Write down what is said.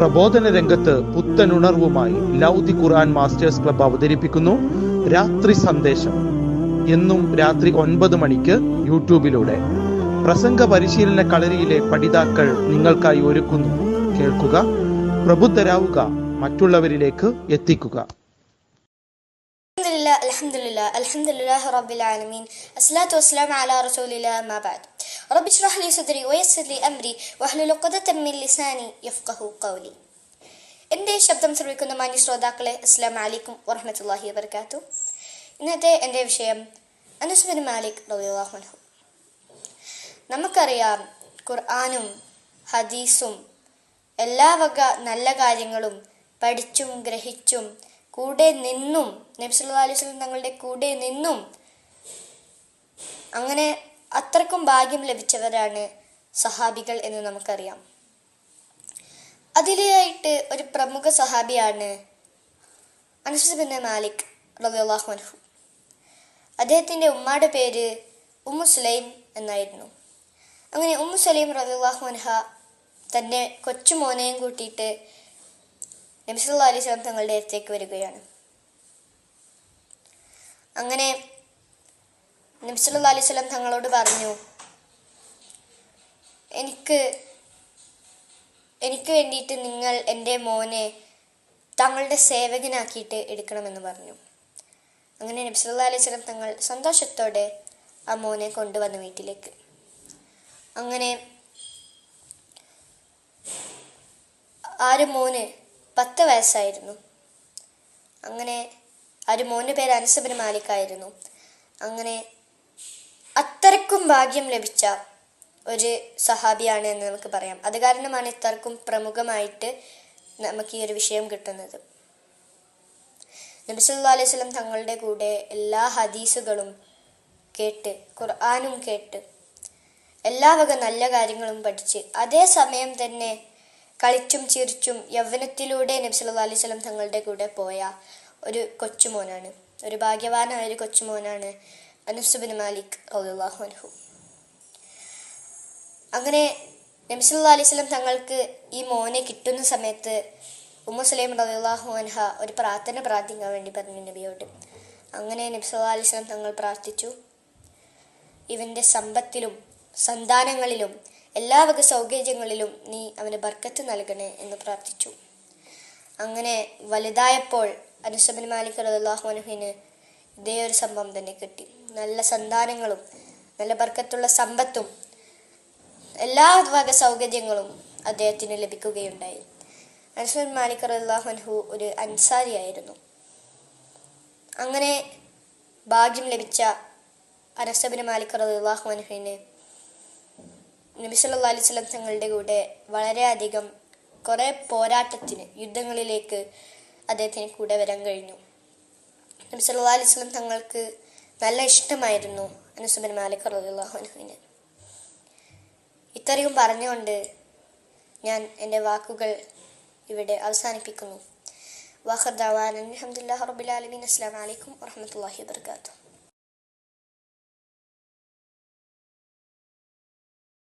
പ്രബോധന രംഗത്ത് പുത്തനുണർവുമായി ലൗദി ഖുർആൻ masters club അവതരിപ്പിക്കുന്നു. രാത്രി സന്ദേശം. എന്നും രാത്രി ഒൻപത് മണിക്ക് യൂട്യൂബിലൂടെ. പ്രസംഗ പരിശീലന കളരിയിലെ പഠിതാക്കൾ നിങ്ങൾക്കായി ഒരുക്കുന്നു. കേൾക്കുക പ്രബുദ്ധരാവുക മറ്റുള്ളവരിലേക്ക് എത്തിക്കുക. അലഹമുല്ല അലഹമുല്ലാ റബ്ബിൽ ആലമീൻ. അസ്ലാത്തു വസ്സലാം അലാ റസൂലില്ല മാബാദ് والسلام على رسول الله ما بعد رب اشرح لي صدري ويسر لي أمري واحلل عقدة من لساني يفقه قولي എൻ്റെ ശബ്ദം ശ്രവിക്കുന്ന മാന്യ ശ്രോതാക്കളെ അസ്സാം വലൈക്കും വറഹമത്തല്ലാഹി വബർക്കാത്തു ഇന്നത്തെ എൻ്റെ വിഷയം അനസ്ബിൻ മാലിക് റബിഅള്ളാഹുനഹു നമുക്കറിയാം ഖുർആാനും ഹദീസും എല്ലാ വക നല്ല കാര്യങ്ങളും പഠിച്ചും ഗ്രഹിച്ചും കൂടെ നിന്നും നബി സല്ലല്ലാഹു അലൈഹി വസല്ലം തങ്ങളുടെ കൂടെ നിന്നും അങ്ങനെ അത്രക്കും ഭാഗ്യം ലഭിച്ചവരാണ് സഹാബികൾ എന്ന് നമുക്കറിയാം. അതിലായിട്ട് ഒരു പ്രമുഖ സഹാബിയാണ് അനസ് ബിൻ മാലിക് അൻഹു. അദ്ദേഹത്തിന്റെ ഉമ്മയുടെ പേര് ഉമ്മു സുലൈം എന്നായിരുന്നു. അങ്ങനെ ഉമ്മു സലീം റളിയല്ലാഹു അൻഹ തന്റെ കൊച്ചുമോനെയും കൂട്ടിയിട്ട് നബി സല്ലല്ലാഹു അലൈഹി സ്വലം തങ്ങളുടെ അടുത്തേക്ക് വരികയാണ്. അങ്ങനെ നബി സല്ലല്ലാഹു അലൈഹി സ്വലം തങ്ങളോട് പറഞ്ഞു എനിക്ക് എനിക്ക് വേണ്ടിയിട്ട് നിങ്ങൾ എന്റെ മോനെ തങ്ങളുടെ സേവകനാക്കിയിട്ട് എടുക്കണമെന്ന് പറഞ്ഞു. അങ്ങനെ നബി സല്ലല്ലാഹു അലൈഹി സ്വലം തങ്ങൾ സന്തോഷത്തോടെ ആ മോനെ കൊണ്ടുവന്നു വീട്ടിലേക്ക്. അങ്ങനെ ആര് മോന് പത്ത് വയസ്സായിരുന്നു. അങ്ങനെ ആര് മോന്റെ പേര് അനസബിന് മാലിക്കായിരുന്നു അങ്ങനെ അത്രക്കും ഭാഗ്യം ലഭിച്ച ഒരു സഹാബിയാണ് എന്ന് നമുക്ക് പറയാം. അത് കാരണമാണ് ഇത്രക്കും പ്രമുഖമായിട്ട് നമുക്ക് ഈ ഒരു വിഷയം കിട്ടുന്നത്. നബി സല്ലല്ലാഹു അലൈഹി സ്വലം തങ്ങളുടെ കൂടെ എല്ലാ ഹദീസുകളും കേട്ട് ഖുർആാനും കേട്ട് എല്ലാ വക നല്ല കാര്യങ്ങളും പഠിച്ച് അതേ സമയം തന്നെ കളിച്ചും ചിരിച്ചും യൗവനത്തിലൂടെ നബി അലൈഹി സ്വലം തങ്ങളുടെ കൂടെ പോയ ഒരു കൊച്ചുമോനാണ്. ഒരു ഭാഗ്യവാനായ ഒരു കൊച്ചുമോനാണ് അനസുബിൻ മാലിക് റളിയല്ലാഹു അൻഹു. അങ്ങനെ നബിസല്ലാ അലൈഹി സ്വലം തങ്ങൾക്ക് ഈ മോനെ കിട്ടുന്ന സമയത്ത് ഉമ്മു സലൈം റളിയല്ലാഹു അൻഹ ഒരു പ്രാർത്ഥന പ്രാർത്ഥിക്കാൻ വേണ്ടി പറഞ്ഞു നബിയോട്. അങ്ങനെ നബിസല്ലാ അലൈഹി സ്വലം തങ്ങൾ പ്രാർത്ഥിച്ചു. ഇവന്റെ സമ്പത്തിലും സന്താനങ്ങളിലും എല്ലാ വക സൗകര്യങ്ങളിലും നീ അവന് ബർക്കത്ത് നൽകണേ എന്ന് പ്രാർത്ഥിച്ചു. അങ്ങനെ വലുതായപ്പോൾ അനുസബൻ മാലിക് റഹ്മാനുഹിന് ഇതേ ഒരു സംഭവം തന്നെ കിട്ടി. നല്ല സന്താനങ്ങളും നല്ല ബർക്കത്തുള്ള സമ്പത്തും എല്ലാ വക സൗകര്യങ്ങളും അദ്ദേഹത്തിന് ലഭിക്കുകയുണ്ടായി. അനുസബിൻ മാലിക് അള്ളാഹുൻഹു ഒരു അൻസാരിയായിരുന്നു. അങ്ങനെ ഭാഗ്യം ലഭിച്ച അനസബിന് മാലിക് റഹ്ലാഹുൻഹുവിന് നബി സല്ലല്ലാഹു അലൈഹി സ്വലം തങ്ങളുടെ കൂടെ വളരെയധികം കുറേ പോരാട്ടത്തിന് യുദ്ധങ്ങളിലേക്ക് അദ്ദേഹത്തിന് കൂടെ വരാൻ കഴിഞ്ഞു. നബി സല്ലല്ലാഹു അലൈഹി സ്വലം തങ്ങൾക്ക് നല്ല ഇഷ്ടമായിരുന്നു അനുസുബൻ മാലിക് അൻഹുവിന്. ഇത്രയും പറഞ്ഞുകൊണ്ട് ഞാൻ എന്റെ വാക്കുകൾ ഇവിടെ അവസാനിപ്പിക്കുന്നു. വാഹർ ദാവാൻ അലഹമുല്ലാ റബുലാലമീൻ ആലമീൻ. വലൈക്കും അലൈക്കും വർക്കാത്തു